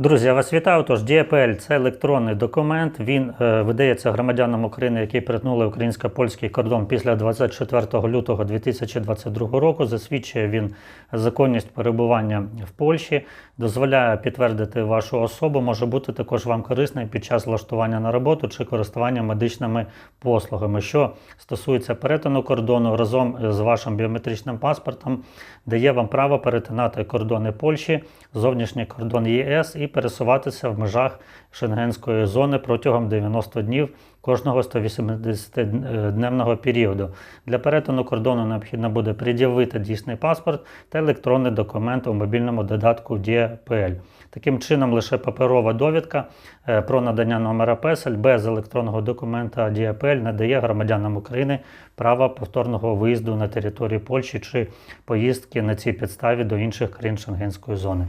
Друзі, я вас вітаю. Тож DPL – це електронний документ. Він е, видається громадянам України, які перетнули українсько-польський кордон після 24 лютого 2022 року. Засвідчує він законність перебування в Польщі, дозволяє підтвердити вашу особу. Може бути також вам корисний під час влаштування на роботу чи користування медичними послугами. Що стосується перетину кордону разом з вашим біометричним паспортом, дає вам право перетинати кордони Польщі, зовнішній кордон ЄС і пересуватися в межах шенгенської зони протягом 90 днів кожного 180-денного періоду. Для перетину кордону необхідно буде пред'явити дійсний паспорт та електронний документ у мобільному додатку DPL. Таким чином, лише паперова довідка е, про надання номера песель без електронного документа DPL не дає громадянам України права повторного виїзду на територію Польщі чи поїздки на цій підставі до інших країн Шенгенської зони.